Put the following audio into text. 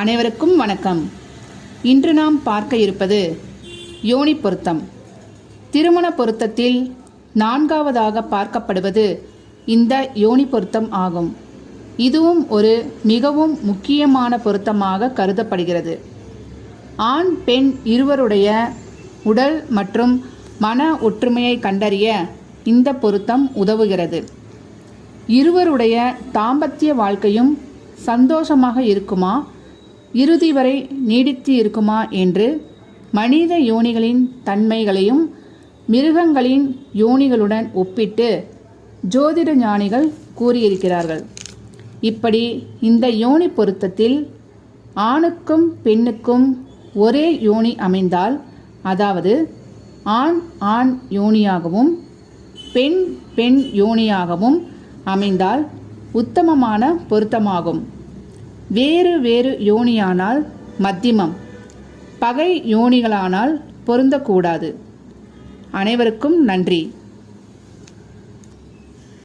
அனைவருக்கும் வணக்கம். இன்று நாம் பார்க்க இருப்பது யோனி பொருத்தம். திருமண பொருத்தத்தில் நான்காவதாக பார்க்கப்படுவது இந்த யோனி பொருத்தம் ஆகும். இதுவும் ஒரு மிகவும் முக்கியமான பொருத்தமாக கருதப்படுகிறது. ஆண் பெண் இருவருடைய உடல் மற்றும் மன ஒற்றுமையை கண்டறிய இந்த பொருத்தம் உதவுகிறது. இருவருடைய தாம்பத்திய வாழ்க்கையும் சந்தோஷமாக இருக்குமா? இறுதி வரை நீடித்து இருக்குமா என்று மனித யோனிகளின் தன்மைகளையும் மிருகங்களின் யோனிகளுடன் ஒப்பிட்டு ஜோதிட ஞானிகள் கூறியிருக்கிறார்கள். இப்படி இந்த யோனி பொருத்தத்தில் ஆணுக்கும் பெண்ணுக்கும் ஒரே யோனி அமைந்தால் அதாவது ஆண் ஆண் யோனியாகவும் பெண் பெண் யோனியாகவும் அமைந்தால் உத்தமமான பொருத்தமாகும். வேறு வேறு யோனியானால் மத்தியமம் பகை யோனிகளானால் பொருந்தக்கூடாது. அனைவருக்கும் நன்றி.